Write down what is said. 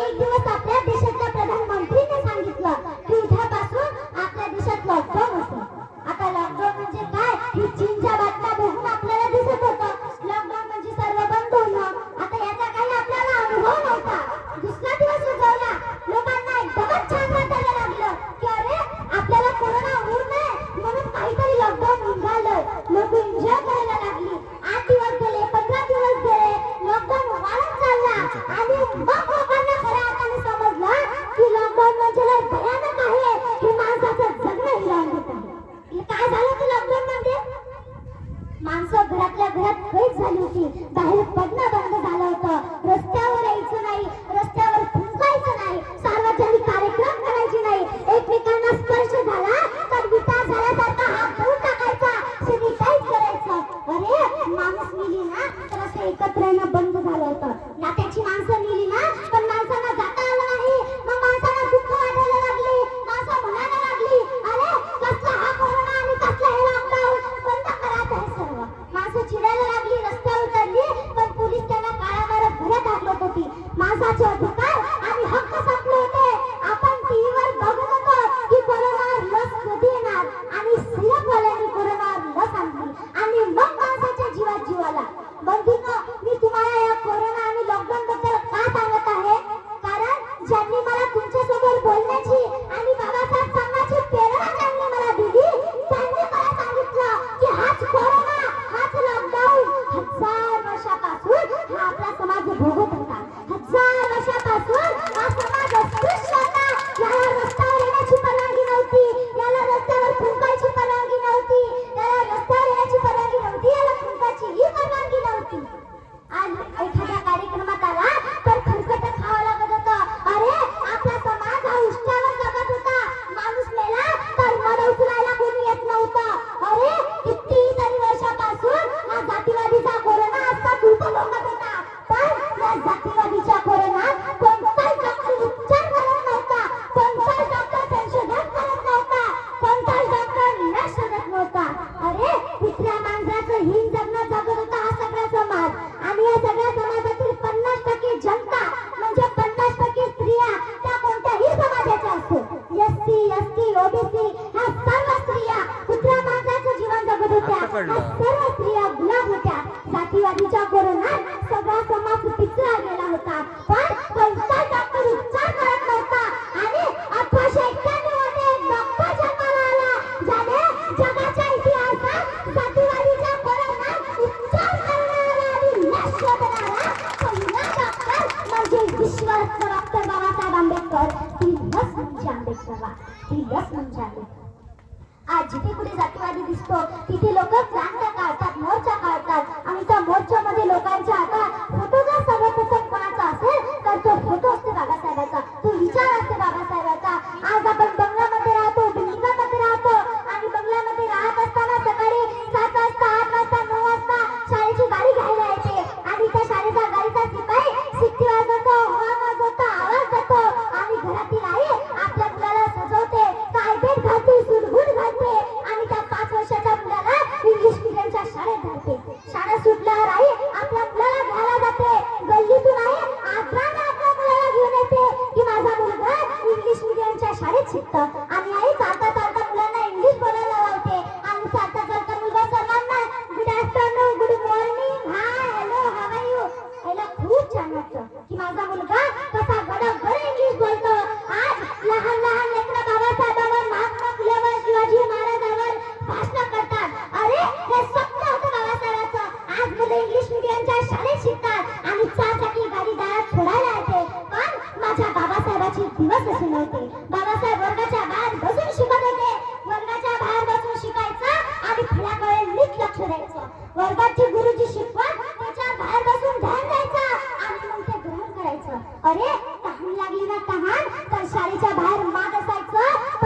एक दिवस आपल्या देशाच्या प्रधानमंत्रीने सांगितलं की उद्यापासून आपल्या देशात लॉकडाऊन असेल आता लॉकडाऊन म्हणजे काय? ही चीनच्या बातम्या बघून आपल्याला दिसत होतं. लॉकडाऊन म्हणजे सर्व बंद होणं. आता याचा काही आपल्याला अनुभव नव्हता. दुसरा दिवस उजवला. लोकांना एकदमच छान वाटायला लागलं की अरे आपल्याला कोरोना होऊ नये म्हणून काहीतरी लॉकडाऊन निघालं. लोक एन्जॉय करायला लागली. आठ दिवस गेले पंधरा दिवस गेले. लॉकडाऊन वाढत चालला. आणि मग होती. बाहेर पडणं बंद झालं होतं. रस्त्यावर यायचं नाही. रस्त्यावर थुंकायचं नाही. सार्वजनिक कार्यक्रम करायचे नाही. एकमेकांना स्पर्श झाला तर विकास झाल्यासारखा हात धुवून टाकायचा. सॅनिटाईज करायचं. अरे माणूस मिली ना तर असं एकत्र येणं बंद झालं होतं. ना त्याची माणसं मिली 不 एसटी ओबीसी हा सर्व स्त्रिया कुठल्या माणसाचं जीवन जगत होत्या. असावा ती लस म्हणजे आज जिथे कुठे जातीवादी दिसतो तिथे लोक प्रांत काढतात मोर्चा काढतात. आणि त्या मोर्चामध्ये लोकांच्या हातात मुलांच्या शाळेत शिकतात. आणि चासाठी गाडी दारात सोडायला येते. पण माझ्या बाबासाहेबाची दिवस असे नव्हते. बाबासाहेब वर्गाच्या बाहेर बसून शिकत होते. वर्गाच्या बाहेर बसून शिकायचं आणि फळ्याकडे नीट लक्ष द्यायचं. वर्गाची गुरुजी शिकवत त्याच्या बाहेर बसून ध्यान द्यायचं आणि मग ते ग्रहण करायचं. अरे तहान लागली ना तहान? तर शाळेच्या बाहेर माग असायचं.